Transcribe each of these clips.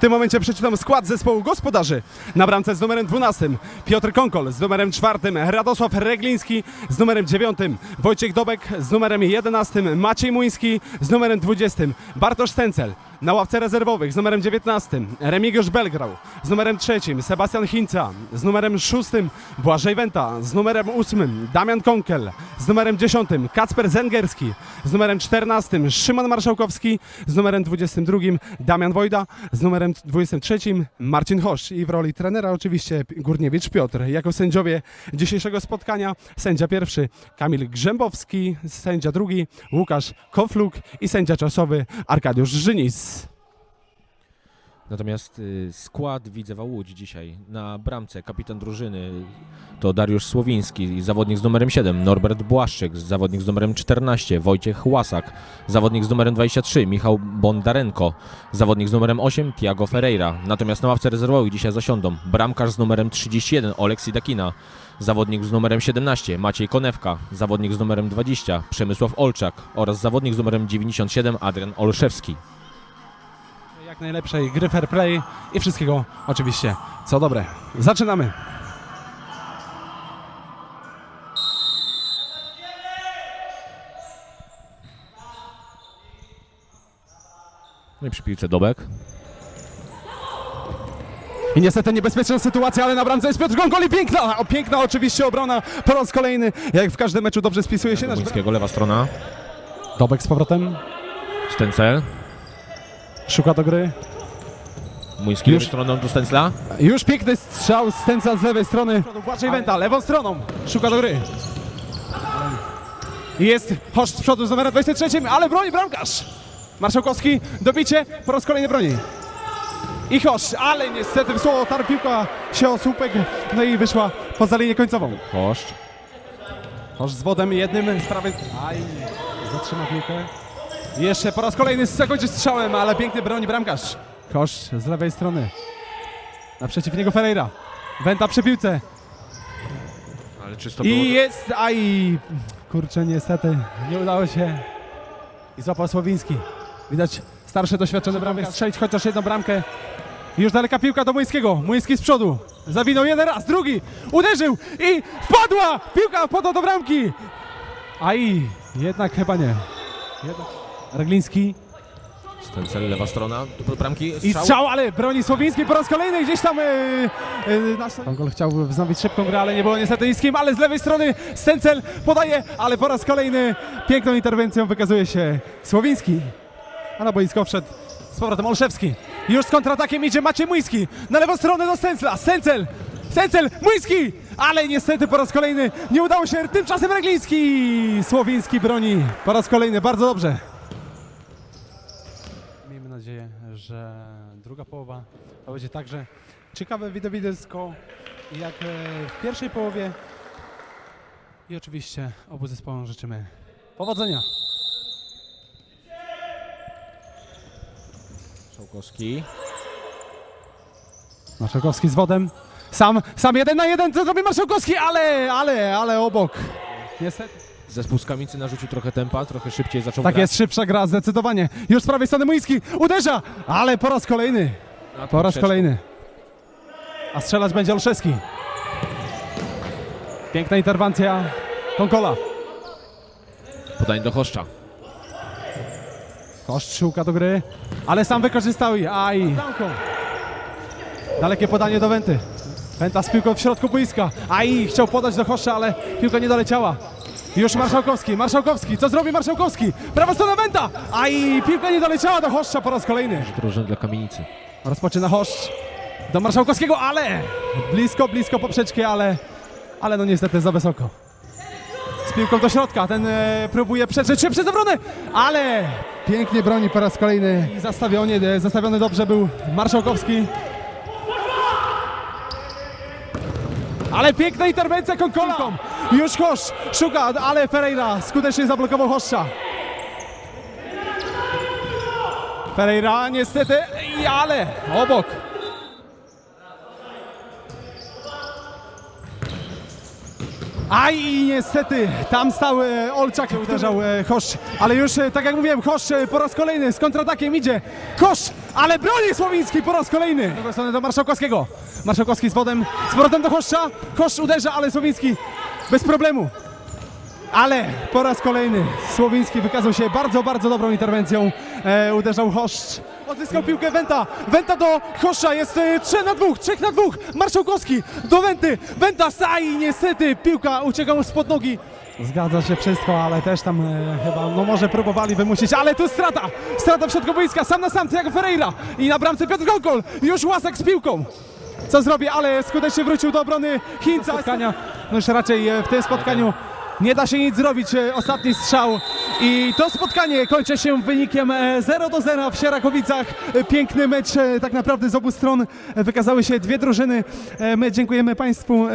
tym momencie przeczytam skład zespołu gospodarzy. Na bramce z numerem 12 Piotr Konkol, z numerem 4 Radosław Regliński, z numerem 9 Wojciech Dobek, z numerem 11 Maciej Muński, z numerem 20 Bartosz Stencel. Na ławce rezerwowych z numerem 19 Remigiusz Belgrał, z numerem 3 Sebastian Hinca, z numerem 6 Błażej Wenta, z numerem 8 Damian Konkel, z numerem 10 Kacper Zengerski, z numerem 14 Szymon Marszałkowski, z numerem 22 Damian Wojda, z numerem 23 Marcin Hosz i w roli trenera oczywiście Górniewicz Piotr. Jako sędziowie dzisiejszego spotkania sędzia pierwszy Kamil Grzębowski, sędzia drugi Łukasz Kofluk i sędzia czasowy Arkadiusz Żynis. Natomiast y, skład Widzewa Łódź dzisiaj. Na bramce kapitan drużyny to Dariusz Słowiński, zawodnik z numerem 7, Norbert Błaszczyk, zawodnik z numerem 14, Wojciech Łasak, zawodnik z numerem 23, Michał Bondarenko, zawodnik z numerem 8, Tiago Ferreira. Natomiast na ławce rezerwowych dzisiaj zasiądą bramkarz z numerem 31, Oleksij Dakina, zawodnik z numerem 17, Maciej Konewka, zawodnik z numerem 20, Przemysław Olczak oraz zawodnik z numerem 97, Adrian Olszewski. Jak najlepszej gry fair play i wszystkiego oczywiście co dobre. Zaczynamy. No i przy piłce Dobek. I niestety niebezpieczna sytuacja, ale na bramce jest Piotr Gongoli. Piękna, o, piękna oczywiście obrona po raz kolejny. Jak w każdym meczu dobrze spisuje się nasz Muńskiego, lewa strona. Dobek z powrotem. Stencel. Szuka do gry. Muński Już- lewą stroną do Stencla. Już piękny strzał Stęca z lewej strony. Błażej Wenta, lewą stroną. Szuka do gry. Jest Hosz z przodu z numerem 23, ale broni bramkarz. Marszałkowski, dobicie, po raz kolejny broni. I Hosz, ale niestety wysłała tar piłka się o słupek, no i wyszła poza linię końcową. Koszcz. Hosz z wodem jednym z prawej... Aj, zatrzyma piłkę. Jeszcze po raz kolejny zakończy strzałem, ale piękny broni bramkarz. Hosz z lewej strony. Naprzeciw niego Ferreira. Wenta przy piłce. Ale czysto było. I jest... Aj, kurczę, niestety nie udało się. I złapał Słowiński. Widać starszy, doświadczony bramkarz strzelić chociaż jedną bramkę. I już daleka piłka do Młyńskiego. Młyński z przodu. Zawinął jeden raz, drugi. Uderzył i wpadła! Piłka wpadła do bramki. Aj, jednak chyba nie. Jednak. Regliński Stencel, lewa strona. Do bramki. i strzał, ale broni Słowiński po raz kolejny gdzieś tam yy, yy, nasz Kongol chciał wznowić szybką grę, ale nie było niestety niskim, ale z lewej strony Stencel podaje, ale po raz kolejny piękną interwencją wykazuje się Słowiński. A na boisko wszedł z powrotem Olszewski. Już z kontratakiem idzie Maciej Młyński. Na lewą stronę do Stencla. Stencel! Stencel! Młyński! Ale niestety po raz kolejny nie udało się. Tymczasem Regliński! Słowiński broni po raz kolejny. Bardzo dobrze. Miejmy nadzieję, że druga połowa to będzie także ciekawe widowisko jak e, w pierwszej połowie. I oczywiście obu zespołom życzymy powodzenia. Szałkowski. Marszałkowski z wodem. Sam, sam jeden na jeden, co zrobi Marszałkowski, ale, ale, ale obok. Niestety. Zespół z Kamicy narzucił trochę tempa, trochę szybciej zaczął Tak grać. jest, szybsza gra, zdecydowanie. Już z prawej strony Młyński uderza, ale po raz kolejny, po raz kolejny. A strzelać będzie Olszewski. Piękna interwencja Konkola. Podanie do Choszcza. Koszcz szuka do gry, ale sam wykorzystał i aj. Dalekie podanie do Wenty. Wenta z piłką w środku boiska. Aj, chciał podać do Koszcza, ale piłka nie doleciała. Już Marszałkowski, Marszałkowski, co zrobi Marszałkowski? Prawa strona Wenta! Aj, piłka nie doleciała do Hoszcza po raz kolejny. Drużyn dla Kamienicy. Rozpoczyna Hoszcz do Marszałkowskiego, ale blisko, blisko poprzeczki, ale, ale no niestety za wysoko. Z piłką do środka, ten e, próbuje przetrzeć się przez obronę, ale pięknie broni po raz kolejny. I zastawiony, e, zastawiony dobrze był Marszałkowski. Ale piękna interwencja Konkola. Już Hosz szuka, ale Ferreira skutecznie zablokował Hoszcza. Ferreira niestety, ale obok. Aj i niestety tam stał e, Olczak, uderzał e, Hosz, ale już e, tak jak mówiłem, Hosz po raz kolejny z kontratakiem idzie. Kosz, ale broni Słowiński po raz kolejny. Z drugiej strony do Marszałkowskiego. Marszałkowski z wodem, z powrotem do Hoszcza. Hosz uderza, ale Słowiński bez problemu. Ale po raz kolejny Słowiński wykazał się bardzo, bardzo dobrą interwencją. E, uderzał Hoszcz. Odzyskał piłkę Wenta. Wenta do Hoszcza. Jest e, 3 na 2, 3 na 2. Marszałkowski do Wenty. Wenta staj. Niestety piłka ucieka mu spod nogi. Zgadza się wszystko, ale też tam e, chyba, no może próbowali wymusić, ale tu strata. Strata w środku boiska. Sam na sam Tiago Ferreira. I na bramce Piotr Gonkol. Już Łasak z piłką. Co zrobi, ale skutecznie wrócił do obrony Chińca. Spotkania. No już raczej e, w tym spotkaniu nie da się nic zrobić. E, Ostatni strzał. I to spotkanie kończy się wynikiem e, 0 do 0 w Sierakowicach. E, Piękny mecz e, tak naprawdę z obu stron. E, Wykazały się dwie drużyny. E, My dziękujemy Państwu e,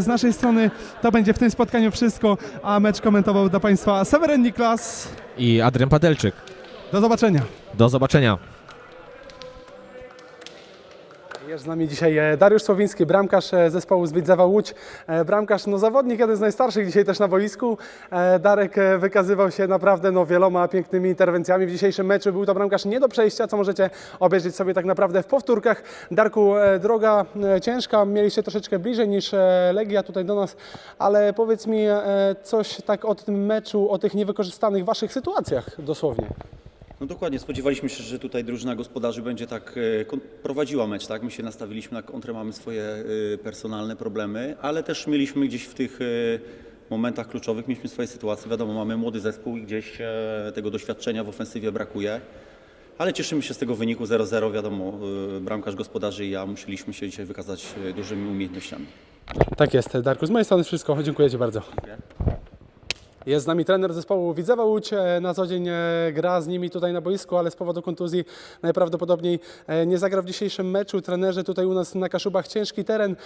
z naszej strony. To będzie w tym spotkaniu wszystko. A mecz komentował dla Państwa Seweryn Niklas. I Adrian Padelczyk. Do zobaczenia. Do zobaczenia. Jest z nami dzisiaj e, Dariusz Słowiński, bramkarz e, zespołu z Widzewa Łódź. E, Bramkarz, no zawodnik, jeden z najstarszych dzisiaj też na boisku. Darek wykazywał się naprawdę no, wieloma pięknymi interwencjami w dzisiejszym meczu. Był to bramkarz nie do przejścia, co możecie obejrzeć sobie tak naprawdę w powtórkach. Darku, droga ciężka, mieliście troszeczkę bliżej niż Legia tutaj do nas, ale powiedz mi coś tak o tym meczu, o tych niewykorzystanych waszych sytuacjach dosłownie. No dokładnie, spodziewaliśmy się, że tutaj drużyna gospodarzy będzie tak e, kon- prowadziła mecz, tak? My się nastawiliśmy na kontrę, mamy swoje e, personalne problemy, ale też mieliśmy gdzieś w tych e, momentach kluczowych, mieliśmy swoje sytuacje. Wiadomo, mamy młody zespół i gdzieś e, tego doświadczenia w ofensywie brakuje. Ale cieszymy się z tego wyniku 0-0. Wiadomo, e, bramkarz gospodarzy i ja musieliśmy się dzisiaj wykazać e, dużymi umiejętnościami. Tak jest, Darku. Z mojej strony wszystko. Dziękuję Ci bardzo. Jest z nami trener zespołu Widzewa Łódź. E, Na co dzień e, gra z nimi tutaj na boisku, ale z powodu kontuzji najprawdopodobniej e, nie zagra w dzisiejszym meczu. Trenerzy tutaj u nas na Kaszubach ciężki teren.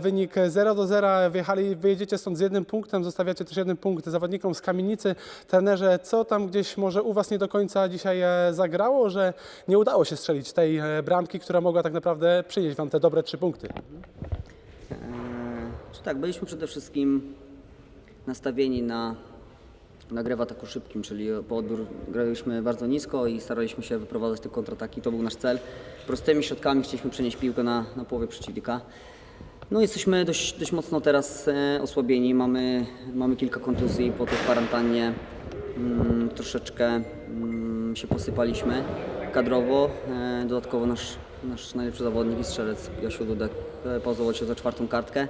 Wynik 0 do 0. Wjechali, wyjedziecie stąd z jednym punktem, zostawiacie też jeden punkt zawodnikom z Kamienicy. Trenerze, co tam gdzieś może u Was nie do końca dzisiaj zagrało, że nie udało się strzelić tej bramki, która mogła tak naprawdę przynieść Wam te dobre trzy punkty? Czy tak, byliśmy przede wszystkim nastawieni na, na grę w ataku szybkim, czyli po odbiór graliśmy bardzo nisko i staraliśmy się wyprowadzać te kontrataki. To był nasz cel. Prostymi środkami chcieliśmy przenieść piłkę na, na połowie przeciwnika. No jesteśmy dość, dość mocno teraz e, osłabieni. Mamy, mamy kilka kontuzji po tej kwarantannie. Mm, troszeczkę mm, się posypaliśmy kadrowo. E, dodatkowo nasz, nasz najlepszy zawodnik i strzelec Jasiu Dudek e, pauzował się za czwartą kartkę.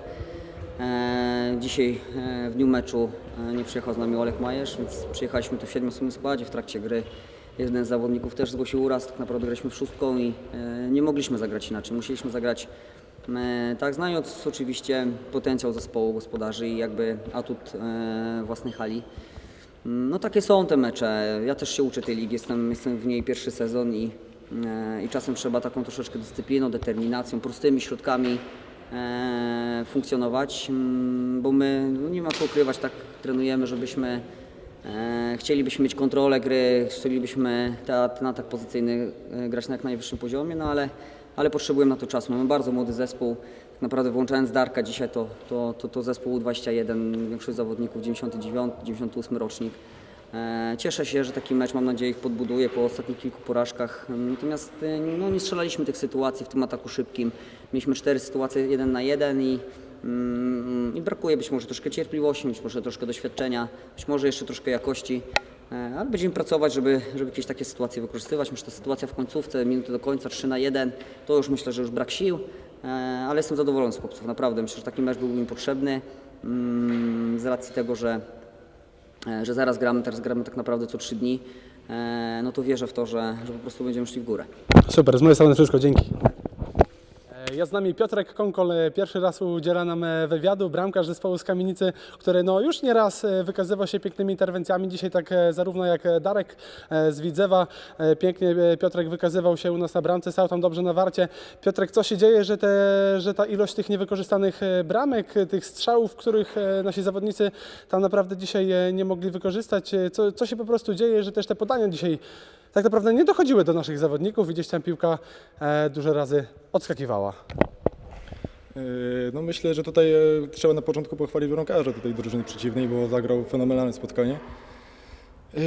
E, dzisiaj e, w dniu meczu e, nie przyjechał z nami Olek Majesz, więc przyjechaliśmy tu w siedmioosobowym składzie. W trakcie gry jeden z zawodników też zgłosił uraz. Tak naprawdę graliśmy szóstką i nie mogliśmy zagrać inaczej. Musieliśmy zagrać tak, znając oczywiście potencjał zespołu gospodarzy i jakby atut własnej hali. Mm, No takie są te mecze. Ja też się uczę tej ligi, jestem, jestem w niej pierwszy sezon i, i czasem trzeba taką troszeczkę dyscypliną, determinacją, prostymi środkami funkcjonować, mm, bo my no nie ma co ukrywać, tak trenujemy, żebyśmy e, chcielibyśmy mieć kontrolę gry, chcielibyśmy te- ten atak pozycyjny e, grać na jak najwyższym poziomie, no ale, ale potrzebujemy na to czasu. Mamy bardzo młody zespół, tak naprawdę włączając Darka dzisiaj to, to, to, to zespół U21, większość zawodników 99, 98 rocznik. E, Cieszę się, że taki mecz, mam nadzieję, ich podbuduje po ostatnich kilku porażkach. Natomiast e, no, nie strzelaliśmy tych sytuacji w tym ataku szybkim. Mieliśmy cztery sytuacje jeden na jeden i, mm, i brakuje być może troszkę cierpliwości, być może troszkę doświadczenia, być może jeszcze troszkę jakości. E, Ale będziemy pracować, żeby, żeby jakieś takie sytuacje wykorzystywać. Myślę, że ta sytuacja w końcówce, minuty do końca, 3 na 1, to już myślę, że już brak sił, e, ale jestem zadowolony z chłopców, naprawdę. Myślę, że taki mecz był im potrzebny mm, z racji tego, że e, że zaraz gramy, teraz gramy tak naprawdę co trzy dni, e, no to wierzę w to, że, że po prostu będziemy szli w górę. Super, z mojej strony wszystko, dzięki. E, Jest z nami Piotrek Konkol, e, pierwszy raz udziela nam e, wywiadu, bramkarz zespołu z Kamienicy, który no już nieraz wykazywał się pięknymi interwencjami, dzisiaj tak zarówno jak Darek z Widzewa, pięknie Piotrek wykazywał się u nas na bramce, stał tam dobrze na warcie. Piotrek, co się dzieje, że, te, że ta ilość tych niewykorzystanych bramek, tych strzałów, których nasi zawodnicy tam naprawdę dzisiaj nie mogli wykorzystać, co, co się po prostu dzieje, że też te podania dzisiaj tak naprawdę nie dochodziły do naszych zawodników i gdzieś tam piłka e, dużo razy odskakiwała. Yy, No myślę, że tutaj e, trzeba na początku pochwalić bramkarza tutaj drużyny przeciwnej, bo zagrał fenomenalne spotkanie. Yy,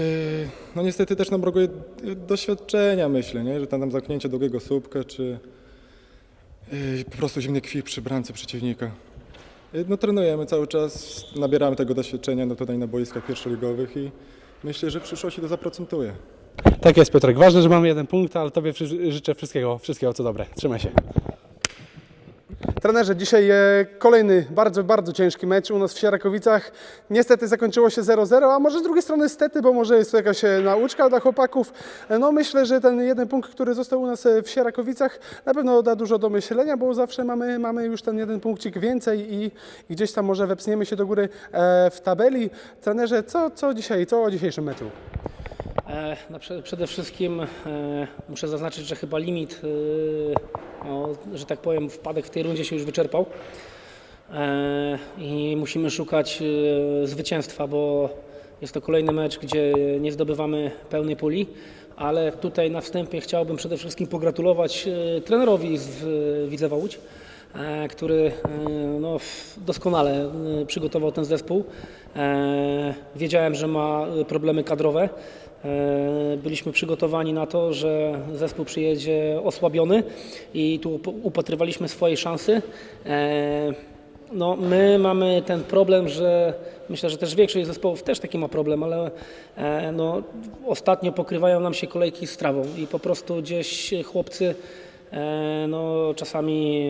No niestety też nam brakuje e, doświadczenia, myślę, nie? że tam, tam zamknięcie długiego słupka, czy po prostu zimny kwit przy bramce przeciwnika. No trenujemy cały czas, nabieramy tego doświadczenia no, tutaj na boiskach pierwszoligowych i myślę, że w przyszłości to zaprocentuje. Tak jest, Piotrek. Ważne, że mamy jeden punkt, ale Tobie życzę wszystkiego, wszystkiego co dobre. Trzymaj się. Trenerze, dzisiaj e, kolejny bardzo, bardzo ciężki mecz u nas w Sierakowicach. Niestety zakończyło się 0-0, a może z drugiej strony stety, bo może jest to jakaś e, nauczka dla chłopaków. E, No myślę, że ten jeden punkt, który został u nas w Sierakowicach na pewno da dużo do myślenia, bo zawsze mamy, mamy już ten jeden punkcik więcej i, i gdzieś tam może wepsniemy się do góry w tabeli. Trenerze, co, co dzisiaj, co o dzisiejszym meczu? E, prze- przede wszystkim e, muszę zaznaczyć, że chyba limit, no, że tak powiem, wpadek w tej rundzie się już wyczerpał i musimy szukać zwycięstwa, bo jest to kolejny mecz, gdzie nie zdobywamy pełnej puli, ale tutaj na wstępie chciałbym przede wszystkim pogratulować trenerowi z Widzewa Łódź, który no, doskonale przygotował ten zespół. Wiedziałem, że ma problemy kadrowe. E, Byliśmy przygotowani na to, że zespół przyjedzie osłabiony i tu up- upatrywaliśmy swojej szansy. E, No, my mamy ten problem, że myślę, że też większość zespołów też taki ma problem, ale e, no, ostatnio pokrywają nam się kolejki z trawą i po prostu gdzieś chłopcy no, czasami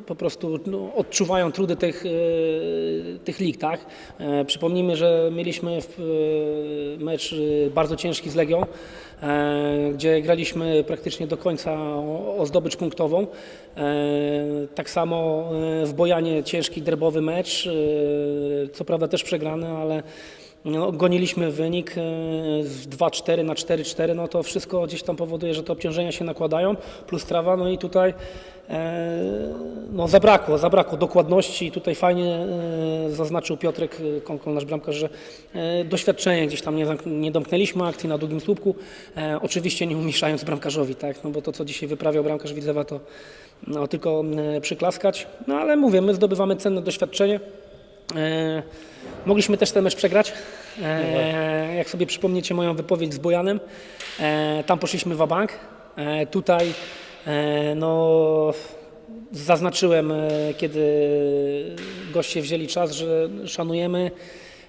e, po prostu no, odczuwają trudy tych, e, tych lig. Tak? E, Przypomnijmy, że mieliśmy e, mecz e, bardzo ciężki z Legią, e, gdzie graliśmy praktycznie do końca o, o zdobycz punktową. E, Tak samo e, w Bojanie ciężki derbowy mecz, e, co prawda też przegrany, ale no, goniliśmy wynik e, z 2-4 na 4-4, no to wszystko gdzieś tam powoduje, że te obciążenia się nakładają, plus trawa, no i tutaj e, no, zabrakło, zabrakło dokładności. Tutaj fajnie e, zaznaczył Piotrek Konkol, nasz bramkarz, że doświadczenie gdzieś tam nie, nie domknęliśmy akcji na długim słupku, oczywiście nie umieszczając bramkarzowi, tak, no bo to co dzisiaj wyprawiał bramkarz Widzewa to no, tylko przyklaskać, no ale mówię, my zdobywamy cenne doświadczenie. Mogliśmy też ten mecz przegrać. E, jak sobie przypomniecie moją wypowiedź z Bojanem, e, tam poszliśmy w bank. E, tutaj e, no, zaznaczyłem, e, kiedy goście wzięli czas, że szanujemy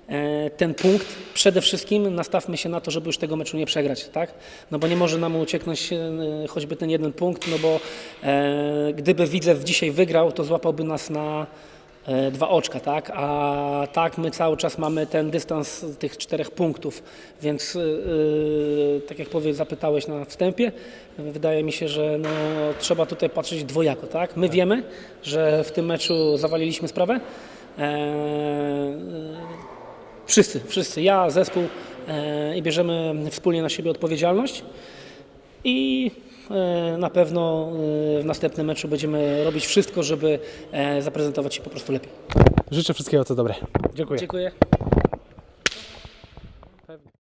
e, ten punkt. Przede wszystkim nastawmy się na to, żeby już tego meczu nie przegrać, tak? No bo nie może nam ucieknąć e, choćby ten jeden punkt, no bo e, gdyby Widzew dzisiaj wygrał, to złapałby nas na dwa oczka, tak? A tak my cały czas mamy ten dystans tych czterech punktów, więc yy, tak jak powie, zapytałeś na wstępie, wydaje mi się, że no, trzeba tutaj patrzeć dwojako, tak? My wiemy, że w tym meczu zawaliliśmy sprawę. E, wszyscy, wszyscy, ja, zespół e, i bierzemy wspólnie na siebie odpowiedzialność i e, na pewno e, w następnym meczu będziemy robić wszystko, żeby e, zaprezentować się po prostu lepiej. Życzę wszystkiego co dobre. Dziękuję. Dziękuję.